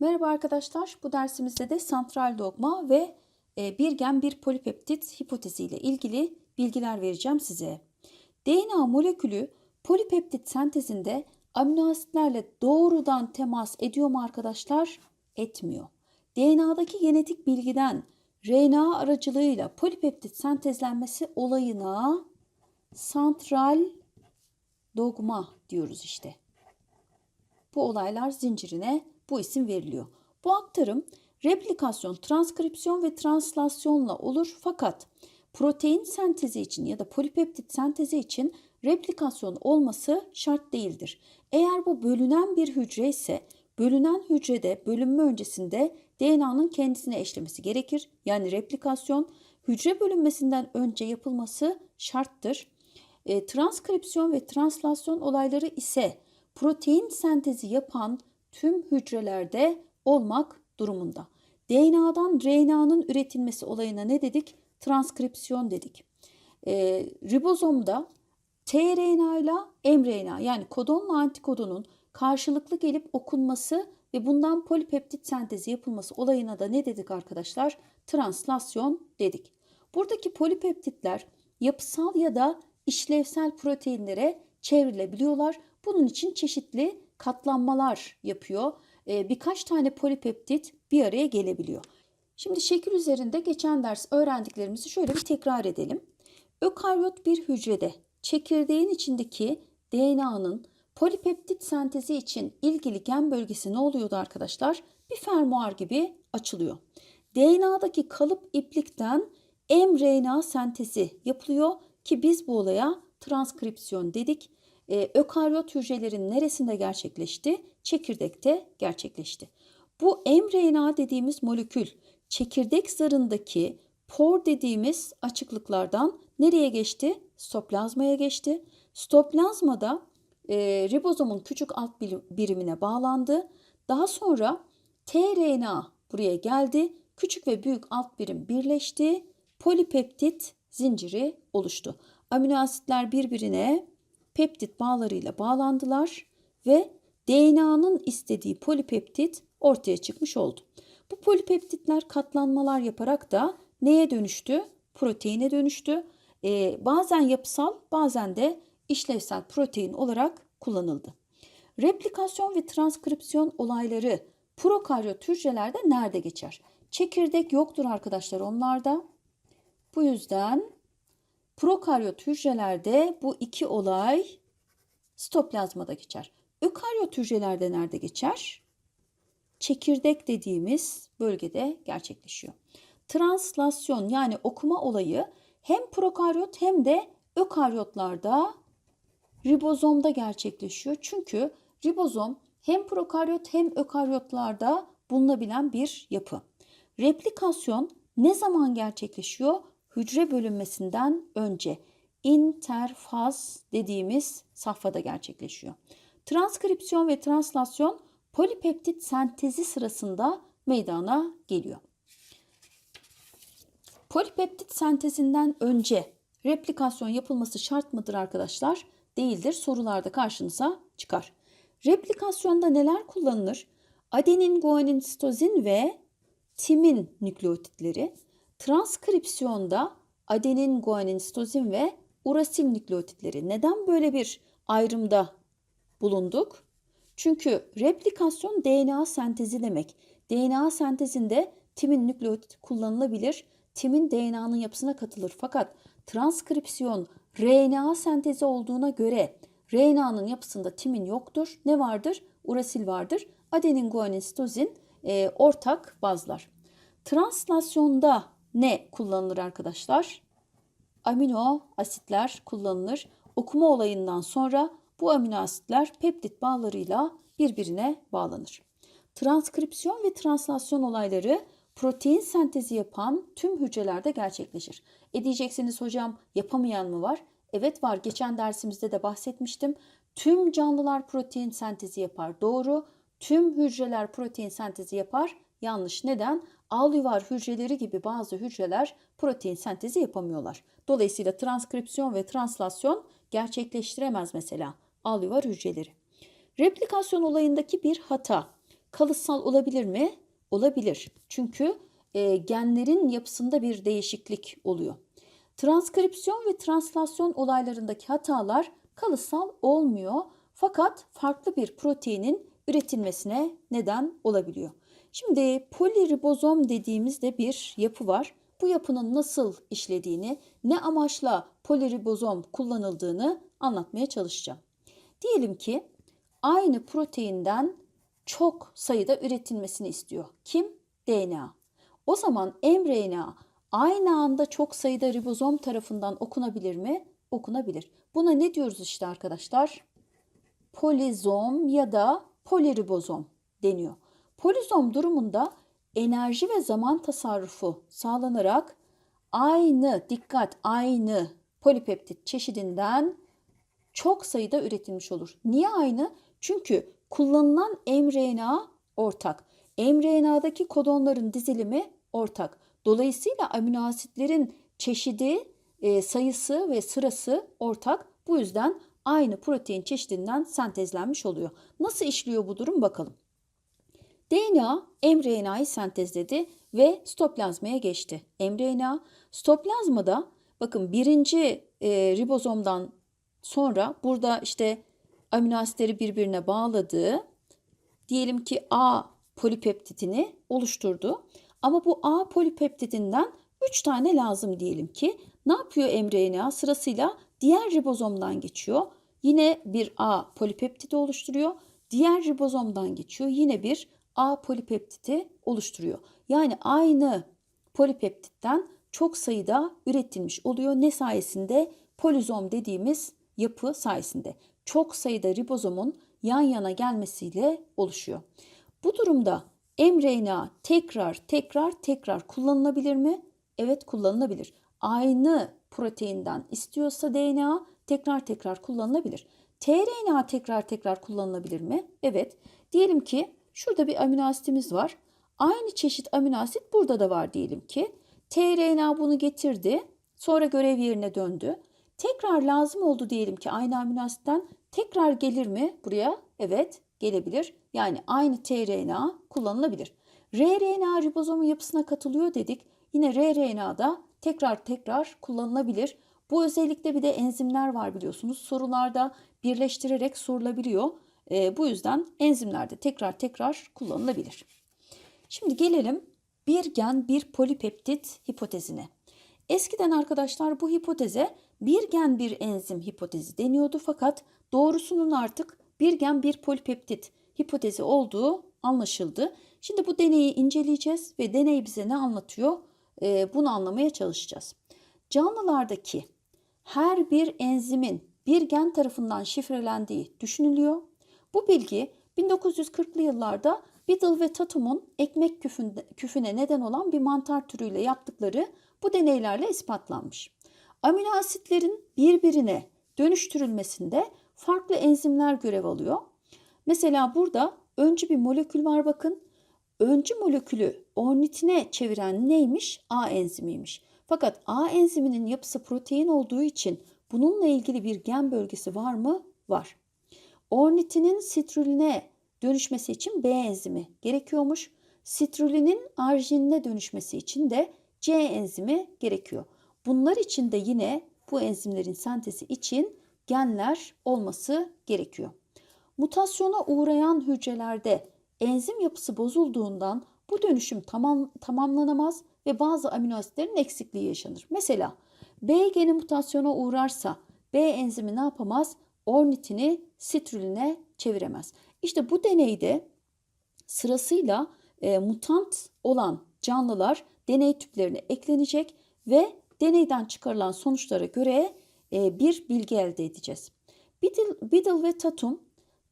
Merhaba arkadaşlar. Bu dersimizde de santral dogma ve e, bir gen bir polipeptit hipotezi ile ilgili bilgiler vereceğim size. DNA molekülü polipeptit sentezinde amino asitlerle doğrudan temas ediyor mu arkadaşlar? Etmiyor. DNA'daki genetik bilgiden RNA aracılığıyla polipeptit sentezlenmesi olayına santral dogma diyoruz işte. Bu olaylar zincirine bu isim veriliyor. Bu aktarım replikasyon, transkripsiyon ve translasyonla olur fakat protein sentezi için ya da polipeptit sentezi için replikasyon olması şart değildir. Eğer bu bölünen bir hücre ise bölünen hücrede bölünme öncesinde DNA'nın kendisine eşlemesi gerekir. Yani replikasyon hücre bölünmesinden önce yapılması şarttır. E, transkripsiyon ve translasyon olayları ise protein sentezi yapan tüm hücrelerde olmak durumunda. DNA'dan RNA'nın üretilmesi olayına ne dedik? Transkripsiyon dedik. E, ribozomda tRNA ile mRNA yani kodonla antikodonun karşılıklı gelip okunması ve bundan polipeptit sentezi yapılması olayına da ne dedik arkadaşlar? Translasyon dedik. Buradaki polipeptitler yapısal ya da işlevsel proteinlere çevrilebiliyorlar. Bunun için çeşitli katlanmalar yapıyor. Ee, birkaç tane polipeptit bir araya gelebiliyor. Şimdi şekil üzerinde geçen ders öğrendiklerimizi şöyle bir tekrar edelim. Ökaryot bir hücrede çekirdeğin içindeki DNA'nın polipeptit sentezi için ilgili gen bölgesi ne oluyordu arkadaşlar? Bir fermuar gibi açılıyor. DNA'daki kalıp iplikten mRNA sentezi yapılıyor ki biz bu olaya transkripsiyon dedik. Ee, ökaryot hücrelerin neresinde gerçekleşti? Çekirdekte gerçekleşti. Bu mRNA dediğimiz molekül çekirdek zarındaki por dediğimiz açıklıklardan nereye geçti? Stoplazmaya geçti. Stoplazmada e, ribozomun küçük alt birimine bağlandı. Daha sonra tRNA buraya geldi. Küçük ve büyük alt birim birleşti. Polipeptit zinciri oluştu. Amino asitler birbirine peptit bağlarıyla bağlandılar ve DNA'nın istediği polipeptit ortaya çıkmış oldu. Bu polipeptitler katlanmalar yaparak da neye dönüştü? Proteine dönüştü. Ee, bazen yapısal bazen de işlevsel protein olarak kullanıldı. Replikasyon ve transkripsiyon olayları prokaryot hücrelerde nerede geçer? Çekirdek yoktur arkadaşlar onlarda. Bu yüzden prokaryot hücrelerde bu iki olay stoplazmada geçer. Ökaryot hücrelerde nerede geçer? Çekirdek dediğimiz bölgede gerçekleşiyor. Translasyon yani okuma olayı hem prokaryot hem de ökaryotlarda ribozomda gerçekleşiyor. Çünkü ribozom hem prokaryot hem ökaryotlarda bulunabilen bir yapı. Replikasyon ne zaman gerçekleşiyor? Hücre bölünmesinden önce interfaz dediğimiz safhada gerçekleşiyor. Transkripsiyon ve translasyon polipeptit sentezi sırasında meydana geliyor. Polipeptit sentezinden önce replikasyon yapılması şart mıdır arkadaşlar? Değildir. Sorularda karşınıza çıkar. Replikasyonda neler kullanılır? Adenin, guanin, sitozin ve timin nükleotitleri. Transkripsiyonda adenin, guanin, sitozin ve urasil nükleotitleri. Neden böyle bir ayrımda bulunduk? Çünkü replikasyon DNA sentezi demek. DNA sentezinde timin nükleotit kullanılabilir. Timin DNA'nın yapısına katılır. Fakat transkripsiyon RNA sentezi olduğuna göre RNA'nın yapısında timin yoktur. Ne vardır? Urasil vardır. Adenin, guanin, sitozin e, ortak bazlar. Translasyonda ne kullanılır arkadaşlar? Amino asitler kullanılır. Okuma olayından sonra bu amino asitler peptit bağlarıyla birbirine bağlanır. Transkripsiyon ve translasyon olayları protein sentezi yapan tüm hücrelerde gerçekleşir. E diyeceksiniz hocam yapamayan mı var? Evet var. Geçen dersimizde de bahsetmiştim. Tüm canlılar protein sentezi yapar. Doğru. Tüm hücreler protein sentezi yapar. Yanlış. Neden? Alüvar hücreleri gibi bazı hücreler protein sentezi yapamıyorlar. Dolayısıyla transkripsiyon ve translasyon gerçekleştiremez mesela alüvar hücreleri. Replikasyon olayındaki bir hata kalıtsal olabilir mi? Olabilir. Çünkü e, genlerin yapısında bir değişiklik oluyor. Transkripsiyon ve translasyon olaylarındaki hatalar kalıtsal olmuyor fakat farklı bir proteinin üretilmesine neden olabiliyor. Şimdi poliribozom dediğimizde bir yapı var. Bu yapının nasıl işlediğini, ne amaçla poliribozom kullanıldığını anlatmaya çalışacağım. Diyelim ki aynı proteinden çok sayıda üretilmesini istiyor. Kim? DNA. O zaman mRNA aynı anda çok sayıda ribozom tarafından okunabilir mi? Okunabilir. Buna ne diyoruz işte arkadaşlar? Polizom ya da poliribozom deniyor. Polizom durumunda enerji ve zaman tasarrufu sağlanarak aynı dikkat aynı polipeptit çeşidinden çok sayıda üretilmiş olur. Niye aynı? Çünkü kullanılan mRNA ortak. mRNA'daki kodonların dizilimi ortak. Dolayısıyla amino asitlerin çeşidi, e, sayısı ve sırası ortak. Bu yüzden aynı protein çeşidinden sentezlenmiş oluyor. Nasıl işliyor bu durum bakalım. DNA mRNA'yı sentezledi ve stoplazmaya geçti. mRNA stoplazmada bakın birinci e, ribozomdan sonra burada işte amino asitleri birbirine bağladı. Diyelim ki A polipeptidini oluşturdu. Ama bu A polipeptidinden 3 tane lazım diyelim ki. Ne yapıyor mRNA? Sırasıyla diğer ribozomdan geçiyor. Yine bir A polipeptidi oluşturuyor. Diğer ribozomdan geçiyor. Yine bir A polipeptidi oluşturuyor. Yani aynı polipeptitten çok sayıda üretilmiş oluyor. Ne sayesinde? Polizom dediğimiz yapı sayesinde. Çok sayıda ribozomun yan yana gelmesiyle oluşuyor. Bu durumda mRNA tekrar tekrar tekrar kullanılabilir mi? Evet kullanılabilir. Aynı proteinden istiyorsa DNA tekrar tekrar kullanılabilir. tRNA tekrar tekrar kullanılabilir mi? Evet. Diyelim ki şurada bir amino asitimiz var. Aynı çeşit amino asit burada da var diyelim ki. tRNA bunu getirdi. Sonra görev yerine döndü. Tekrar lazım oldu diyelim ki aynı amino asitten tekrar gelir mi buraya? Evet gelebilir. Yani aynı tRNA kullanılabilir. rRNA ribozomun yapısına katılıyor dedik. Yine rRNA da tekrar tekrar kullanılabilir. Bu özellikle bir de enzimler var biliyorsunuz. Sorularda birleştirerek sorulabiliyor. E, bu yüzden enzimlerde tekrar tekrar kullanılabilir. Şimdi gelelim bir gen bir polipeptit hipotezine. Eskiden arkadaşlar bu hipoteze bir gen bir enzim hipotezi deniyordu fakat doğrusunun artık bir gen bir polipeptit hipotezi olduğu anlaşıldı. Şimdi bu deneyi inceleyeceğiz ve deney bize ne anlatıyor ee, bunu anlamaya çalışacağız. Canlılardaki her bir enzimin bir gen tarafından şifrelendiği düşünülüyor. Bu bilgi 1940'lı yıllarda Biddle ve Tatum'un ekmek küfüne neden olan bir mantar türüyle yaptıkları bu deneylerle ispatlanmış. Amino asitlerin birbirine dönüştürülmesinde farklı enzimler görev alıyor. Mesela burada öncü bir molekül var bakın. Öncü molekülü ornitine çeviren neymiş? A enzimiymiş. Fakat A enziminin yapısı protein olduğu için bununla ilgili bir gen bölgesi var mı? Var. Ornitinin sitrüline dönüşmesi için B enzimi gerekiyormuş. Sitrülinin arginine dönüşmesi için de C enzimi gerekiyor. Bunlar için de yine bu enzimlerin sentezi için genler olması gerekiyor. Mutasyona uğrayan hücrelerde enzim yapısı bozulduğundan bu dönüşüm tamam, tamamlanamaz ve bazı amino asitlerin eksikliği yaşanır. Mesela B geni mutasyona uğrarsa B enzimi ne yapamaz? Ornitini sitrüline çeviremez. İşte bu deneyde sırasıyla e, mutant olan canlılar deney tüplerine eklenecek ve deneyden çıkarılan sonuçlara göre e, bir bilgi elde edeceğiz. Biddle, Biddle ve Tatum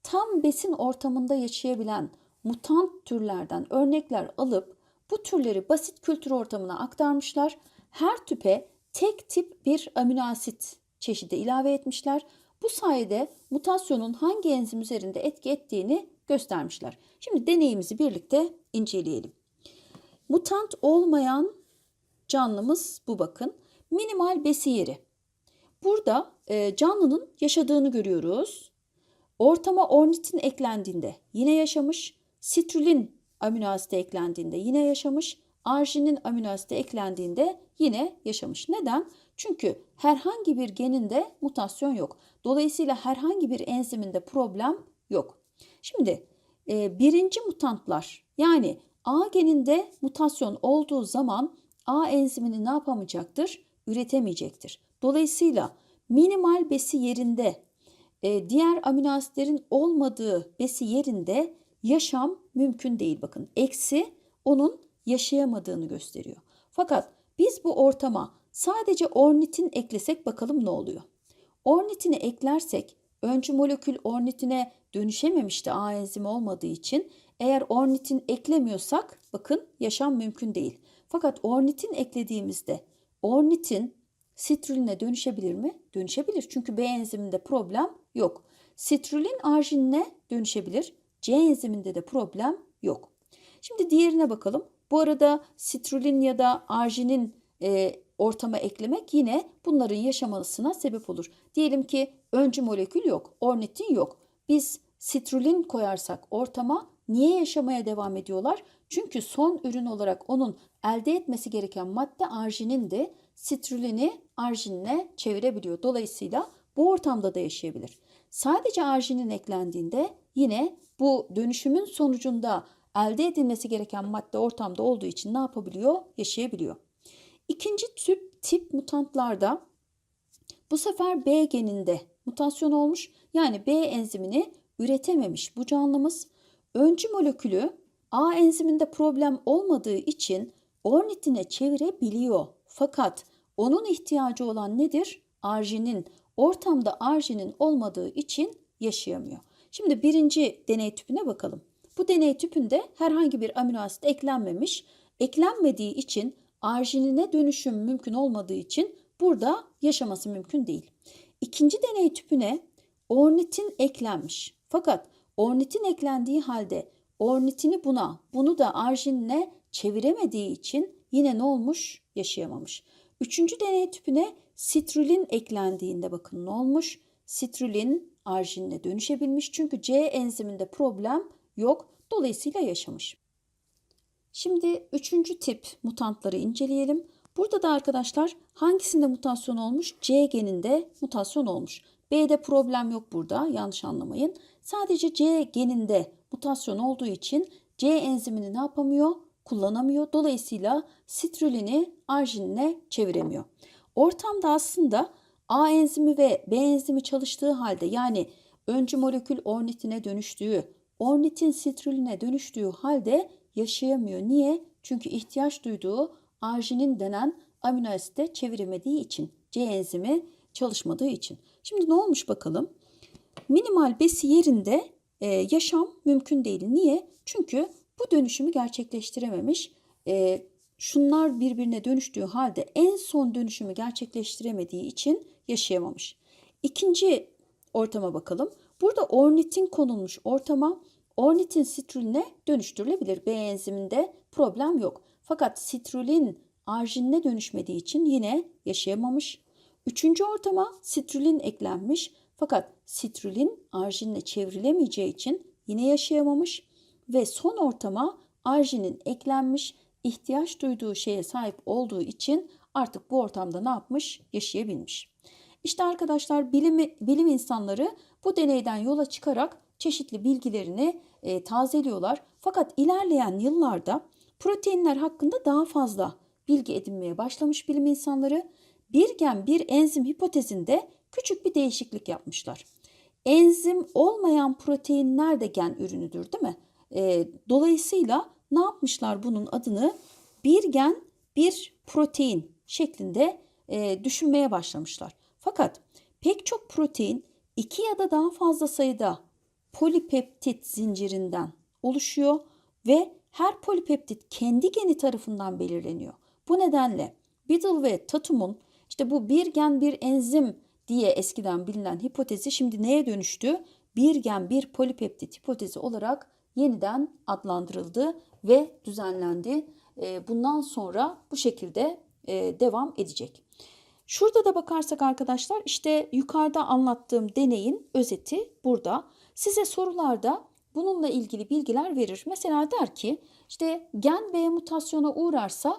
tam besin ortamında yaşayabilen mutant türlerden örnekler alıp bu türleri basit kültür ortamına aktarmışlar. Her tüpe tek tip bir amino asit çeşidi ilave etmişler. Bu sayede mutasyonun hangi enzim üzerinde etki ettiğini göstermişler. Şimdi deneyimizi birlikte inceleyelim. mutant olmayan canlımız bu bakın. Minimal besi yeri. Burada e, canlının yaşadığını görüyoruz. Ortama ornitin eklendiğinde yine yaşamış. Sitrulin amino asidi eklendiğinde yine yaşamış. Arginin amino eklendiğinde yine yaşamış. Neden? Çünkü herhangi bir geninde mutasyon yok. Dolayısıyla herhangi bir enziminde problem yok. Şimdi e, birinci mutantlar yani A geninde mutasyon olduğu zaman A enzimini ne yapamayacaktır? Üretemeyecektir. Dolayısıyla minimal besi yerinde e, diğer amino asitlerin olmadığı besi yerinde yaşam mümkün değil. Bakın eksi onun yaşayamadığını gösteriyor. Fakat biz bu ortama sadece ornitin eklesek bakalım ne oluyor? Ornitini eklersek öncü molekül ornitine dönüşememişti A enzimi olmadığı için. Eğer ornitin eklemiyorsak bakın yaşam mümkün değil. Fakat ornitin eklediğimizde ornitin sitruline dönüşebilir mi? Dönüşebilir. Çünkü B enziminde problem yok. Sitrulin arginine dönüşebilir. C enziminde de problem yok. Şimdi diğerine bakalım. Bu arada sitrulin ya da arginin e, ortama eklemek yine bunların yaşamasına sebep olur. Diyelim ki öncü molekül yok, ornitin yok. Biz sitrulin koyarsak ortama niye yaşamaya devam ediyorlar? Çünkü son ürün olarak onun elde etmesi gereken madde arginindi. Sitrulini arginine çevirebiliyor. Dolayısıyla bu ortamda da yaşayabilir. Sadece arginin eklendiğinde yine bu dönüşümün sonucunda elde edilmesi gereken madde ortamda olduğu için ne yapabiliyor? Yaşayabiliyor. İkinci tip, tip mutantlarda bu sefer B geninde mutasyon olmuş. Yani B enzimini üretememiş bu canlımız. Öncü molekülü A enziminde problem olmadığı için ornitine çevirebiliyor. Fakat onun ihtiyacı olan nedir? Arginin. Ortamda arginin olmadığı için yaşayamıyor. Şimdi birinci deney tüpüne bakalım. Bu deney tüpünde herhangi bir amino asit eklenmemiş. Eklenmediği için arginine dönüşüm mümkün olmadığı için burada yaşaması mümkün değil. İkinci deney tüpüne ornitin eklenmiş. Fakat ornitin eklendiği halde ornitini buna, bunu da arginine çeviremediği için yine ne olmuş? Yaşayamamış. Üçüncü deney tüpüne sitrulin eklendiğinde bakın ne olmuş? Sitrulin arginine dönüşebilmiş çünkü C enziminde problem yok. Dolayısıyla yaşamış. Şimdi üçüncü tip mutantları inceleyelim. Burada da arkadaşlar hangisinde mutasyon olmuş? C geninde mutasyon olmuş. B'de problem yok burada yanlış anlamayın. Sadece C geninde mutasyon olduğu için C enzimini ne yapamıyor? Kullanamıyor. Dolayısıyla sitrulini arginine çeviremiyor. Ortamda aslında A enzimi ve B enzimi çalıştığı halde yani öncü molekül ornitine dönüştüğü, ornitin sitruline dönüştüğü halde yaşayamıyor. Niye? Çünkü ihtiyaç duyduğu arginin denen amino asite çeviremediği için. C enzimi çalışmadığı için. Şimdi ne olmuş bakalım? Minimal besi yerinde e, yaşam mümkün değil. Niye? Çünkü bu dönüşümü gerçekleştirememiş. E, şunlar birbirine dönüştüğü halde en son dönüşümü gerçekleştiremediği için yaşayamamış. İkinci ortama bakalım. Burada ornitin konulmuş ortama ornitin sitruline dönüştürülebilir. B enziminde problem yok. Fakat sitrulin arginine dönüşmediği için yine yaşayamamış. Üçüncü ortama sitrulin eklenmiş. Fakat sitrulin arginine çevrilemeyeceği için yine yaşayamamış. Ve son ortama arginin eklenmiş. ihtiyaç duyduğu şeye sahip olduğu için artık bu ortamda ne yapmış? Yaşayabilmiş. İşte arkadaşlar bilim, bilim insanları bu deneyden yola çıkarak çeşitli bilgilerini e, tazeliyorlar. Fakat ilerleyen yıllarda proteinler hakkında daha fazla bilgi edinmeye başlamış bilim insanları. Bir gen bir enzim hipotezinde küçük bir değişiklik yapmışlar. Enzim olmayan proteinler de gen ürünüdür değil mi? E, dolayısıyla ne yapmışlar bunun adını? Bir gen bir protein şeklinde e, düşünmeye başlamışlar. Fakat pek çok protein iki ya da daha fazla sayıda polipeptit zincirinden oluşuyor ve her polipeptit kendi geni tarafından belirleniyor. Bu nedenle Biddle ve Tatum'un işte bu bir gen bir enzim diye eskiden bilinen hipotezi şimdi neye dönüştü? Bir gen bir polipeptit hipotezi olarak yeniden adlandırıldı ve düzenlendi. e, bundan sonra bu şekilde e, devam edecek. Şurada da bakarsak arkadaşlar işte yukarıda anlattığım deneyin özeti burada. Size sorularda bununla ilgili bilgiler verir. Mesela der ki işte gen B mutasyona uğrarsa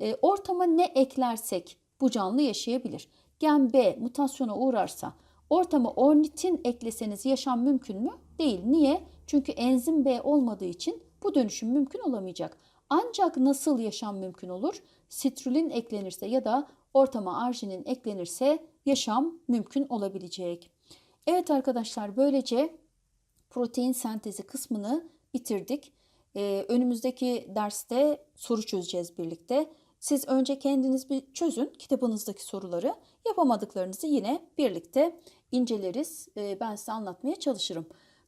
e, ortama ne eklersek bu canlı yaşayabilir. Gen B mutasyona uğrarsa ortama ornitin ekleseniz yaşam mümkün mü? Değil. Niye? Çünkü enzim B olmadığı için bu dönüşüm mümkün olamayacak. Ancak nasıl yaşam mümkün olur? Sitrulin eklenirse ya da ortama arginin eklenirse yaşam mümkün olabilecek. Evet arkadaşlar böylece protein sentezi kısmını bitirdik. Ee, önümüzdeki derste soru çözeceğiz birlikte. Siz önce kendiniz bir çözün kitabınızdaki soruları. Yapamadıklarınızı yine birlikte inceleriz. Ee, ben size anlatmaya çalışırım.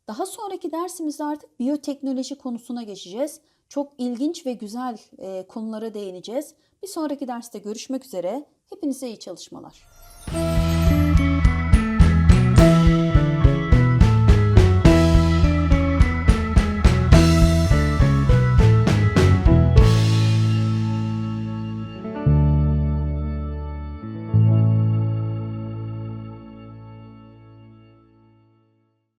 Daha sonraki dersimizde artık biyoteknoloji konusuna geçeceğiz. Çok ilginç ve güzel e, konulara değineceğiz. Bir sonraki derste görüşmek üzere. Hepinize iyi çalışmalar.